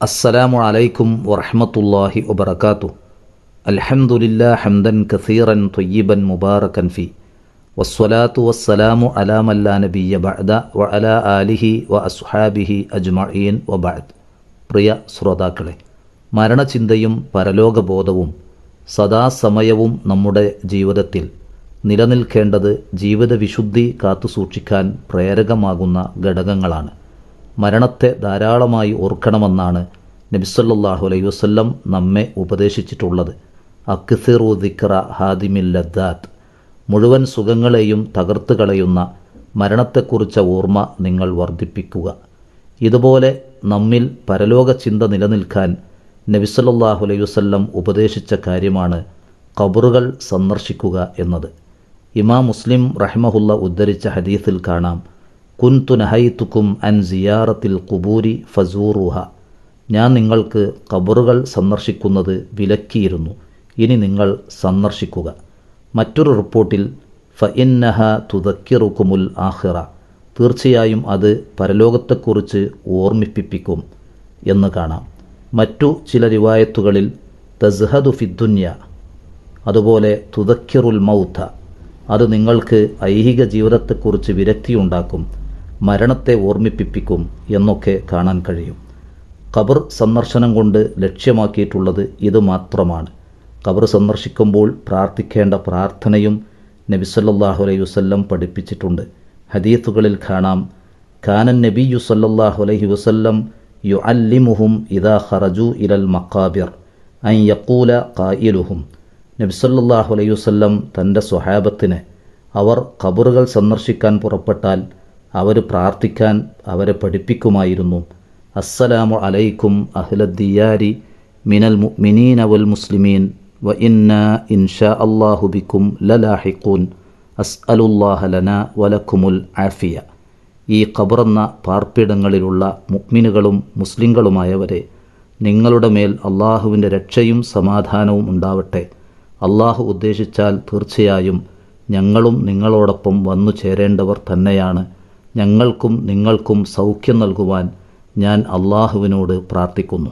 അസ്സലാമു അലൈക്കും വറഹ്മത്തുള്ളാഹി വബർക്കാത്തു അൽഹംദുലില്ലാ ഹംദൻ കസീറൻ ത്വയ്യിബൻ മുബാറകൻ ഫി. വസ്സലാത്തു വസ്സലാമു അലാ മല്ലാ നബിയ്യ ബഅദ വ അല ആലിഹി വ അസ്ഹാബിഹി അജ്മഈൻ വ ബഅദ്. പ്രിയ ശ്രോതാക്കളെ മരണചിന്തയും പരലോകബോധവും സദാസമയവും നമ്മുടെ ജീവിതത്തിൽ നിലനിൽക്കേണ്ടത് ജീവിതവിശുദ്ധി കാത്തുസൂക്ഷിക്കാൻ പ്രേരകമാകുന്ന ഘടകങ്ങളാണ്. മരണത്തെ ധാരാളമായി ഓർക്കണമെന്നാണ് നബിസല്ലാഹു അലൈ വസ്ല്ലം നമ്മെ ഉപദേശിച്ചിട്ടുള്ളത്. അക്സിറു ദിക്ര ഹാദിമിൽ ലദ്ദാത്ത്. മുഴുവൻ സുഖങ്ങളെയും തകർത്ത് കളയുന്ന മരണത്തെക്കുറിച്ച ഓർമ്മ നിങ്ങൾ വർദ്ധിപ്പിക്കുക. ഇതുപോലെ നമ്മിൽ പരലോക ചിന്ത നിലനിൽക്കാൻ നബിസല്ലാഹു അലൈ വസ്ല്ലം ഉപദേശിച്ച കാര്യമാണ് കബറുകൾ സന്ദർശിക്കുക എന്നത്. ഇമാം മുസ്ലിം റഹ്മഹുല്ല ഉദ്ധരിച്ച ഹദീസിൽ കാണാം. കുൻതു നഹൈത്തുക്കും അൻ സിയാറത്തിൽ കുബൂരി ഫസൂറുഹ. ഞാൻ നിങ്ങൾക്ക് കബറുകൾ സന്ദർശിക്കുന്നത് വിലക്കിയിരുന്നു. ഇനി നിങ്ങൾ സന്ദർശിക്കുക. മറ്റൊരു റിപ്പോർട്ടിൽ ഫ ഇന്നഹ തുതക്കിറുക്കുമുൽ ആഹിറ തീർച്ചയായും അത് പരലോകത്തെക്കുറിച്ച് ഓർമ്മിപ്പിപ്പിക്കും എന്ന് കാണാം. മറ്റു ചില റിവായത്തുകളിൽ തസ്ഹദു ഫിദ്ദുന്യ അതുപോലെ തുതക്കിറുൽ മൗത്ത അത് നിങ്ങൾക്ക് ഐഹിക ജീവിതത്തെക്കുറിച്ച് വിരക്തിയുണ്ടാക്കും. മരണത്തെ ഓർമ്മിപ്പിപ്പിക്കും എന്നൊക്കെ കാണാൻ കഴിയും. ഖബർ സന്ദർശനം കൊണ്ട് ലക്ഷ്യമാക്കിയിട്ടുള്ളത് ഇത് മാത്രമാണ്. ഖബർ സന്ദർശിക്കുമ്പോൾ പ്രാർത്ഥിക്കേണ്ട പ്രാർത്ഥനയും നബിസല്ലാഹു അലൈഹി വസ്ല്ലം പഠിപ്പിച്ചിട്ടുണ്ട്. ഹദീത്തുകളിൽ കാണാം കാനൻ നബിയു സല്ലല്ലാഹു അലൈഹി വസ്ല്ലം യു അല്ലിമുഹും ഇദാ ഹറജു ഇലൽ മക്കാബിർ അൻ യക്കൂല കായിലുഹും നബിസല്ലാഹു അലൈഹി വസ്ല്ലം തന്റെ സ്വഹാബത്തിന് അവർ ഖബറുകൾ സന്ദർശിക്കാൻ പുറപ്പെട്ടാൽ അവർ പ്രാർത്ഥിക്കാൻ അവരെ പഠിപ്പിക്കുമായിരുന്നു. അസ്സലാമു അലൈക്കും അഹ്ലദ്ദിയാരി മിനൽ മുഅ്മിനീന വൽ മുസ്ലിമീൻ വ ഇന്ന ഇൻഷാ അള്ളാഹുബിക്കും ലലാഹിഖൂൻ. അസ്അലുല്ലാഹ ലന വലക്കുമുൽ ആഫിയ. ഈ ഖബറെന്ന പാർപ്പിടങ്ങളിലുള്ള മുക്മിനുകളും മുസ്ലിങ്ങളുമായവരെ നിങ്ങളുടെ മേൽ അള്ളാഹുവിന്റെ രക്ഷയും സമാധാനവും ഉണ്ടാവട്ടെ. അള്ളാഹു ഉദ്ദേശിച്ചാൽ തീർച്ചയായും ഞങ്ങളും നിങ്ങളോടൊപ്പം വന്നു ചേരേണ്ടവർ തന്നെയാണ്. ഞങ്ങൾക്കും നിങ്ങൾക്കും സൗഖ്യം നൽകുവാൻ ഞാൻ അള്ളാഹുവിനോട് പ്രാർത്ഥിക്കുന്നു.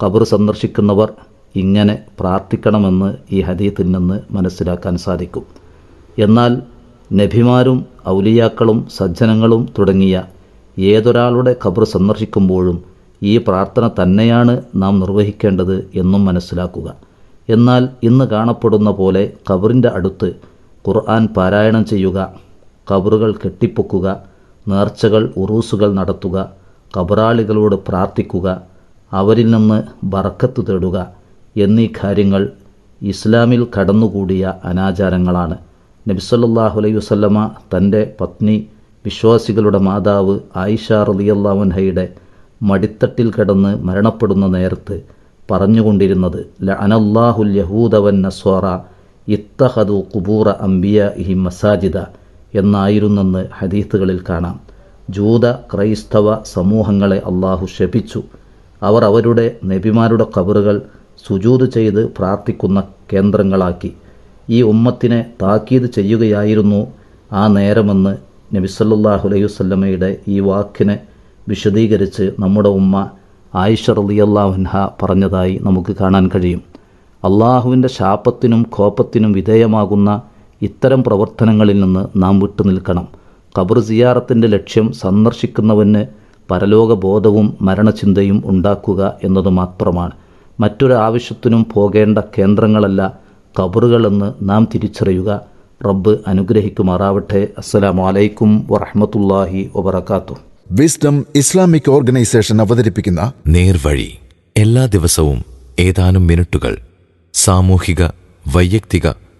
കബർ സന്ദർശിക്കുന്നവർ ഇങ്ങനെ പ്രാർത്ഥിക്കണമെന്ന് ഈ ഹദീത്തിൽ നിന്ന് മനസ്സിലാക്കാൻ സാധിക്കും. എന്നാൽ നബിമാരും ഔലിയാക്കളും സജ്ജനങ്ങളും തുടങ്ങിയ ഏതൊരാളുടെ ഖബർ സന്ദർശിക്കുമ്പോഴും ഈ പ്രാർത്ഥന തന്നെയാണ് നാം നിർവഹിക്കേണ്ടത് എന്നും മനസ്സിലാക്കുക. എന്നാൽ ഇന്ന് കാണപ്പെടുന്ന പോലെ ഖബറിന്റെ അടുത്ത് ഖുർആൻ പാരായണം ചെയ്യുക ഖബറുകൾ കെട്ടിപ്പൊക്കുക നേർച്ചകൾ ഉറൂസുകൾ നടത്തുക കബറാളികളോട് പ്രാർത്ഥിക്കുക അവരിൽ നിന്ന് ബറക്കത്ത് തേടുക എന്നീ കാര്യങ്ങൾ ഇസ്ലാമിൽ കടന്നുകൂടിയ അനാചാരങ്ങളാണ്. നബിസല്ലാഹു അലൈഹി തന്റെ പത്നി വിശ്വാസികളുടെ മാതാവ് ആയിഷ റലിയല്ലാവൻഹയുടെ മടിത്തട്ടിൽ കിടന്ന് മരണപ്പെടുന്ന നേരത്ത് പറഞ്ഞുകൊണ്ടിരുന്നത് ലഅനല്ലാഹുൽ യഹൂദവൻ നസ്വാറ ഇത്തഹദു കുബൂറ അംബിയ ഇഹി മസാജിദ എന്നായിരുന്നെന്ന് ഹദീത്തുകളിൽ കാണാം. ജൂത ക്രൈസ്തവ സമൂഹങ്ങളെ അള്ളാഹു ശപിച്ചു. അവർ അവരുടെ നബിമാരുടെ കബറുകൾ സുജൂത് ചെയ്ത് പ്രാർത്ഥിക്കുന്ന കേന്ദ്രങ്ങളാക്കി. ഈ ഉമ്മത്തിനെ താക്കീത് ചെയ്യുകയായിരുന്നു ആ നേരമെന്ന് നബിസല്ലാഹു അലൈഹി ഈ വാക്കിനെ വിശദീകരിച്ച് നമ്മുടെ ഉമ്മ ആയിഷ റലിയല്ലാഹുൻഹ പറഞ്ഞതായി നമുക്ക് കാണാൻ കഴിയും. അള്ളാഹുവിന്റെ ശാപത്തിനും കോപത്തിനും വിധേയമാകുന്ന ഇത്തരം പ്രവർത്തനങ്ങളിൽ നിന്ന് നാം വിട്ടുനിൽക്കണം ഖബർ സിയാറത്തിന്റെ ലക്ഷ്യം സന്ദർശിക്കുന്നവന് പരലോകബോധവും മരണചിന്തയും ഉണ്ടാക്കുക എന്നത് മാത്രമാണ്. മറ്റൊരു ആവശ്യത്തിനും പോകേണ്ട കേന്ദ്രങ്ങളല്ല ഖബറുകളെന്ന് നാം തിരിച്ചറിയുക. റബ്ബ് അനുഗ്രഹിക്കുമാറാവട്ടെ. അസ്സലാമു അലൈക്കും വറഹമത്തല്ലാഹി വബർക്കാത്തു വിസ്ഡം ഇസ്ലാമിക് ഓർഗനൈസേഷൻ അവതരിപ്പിക്കുന്ന നേർവഴി എല്ലാ ദിവസവും ഏതാനും മിനിറ്റുകൾ സാമൂഹിക വൈയക്തിക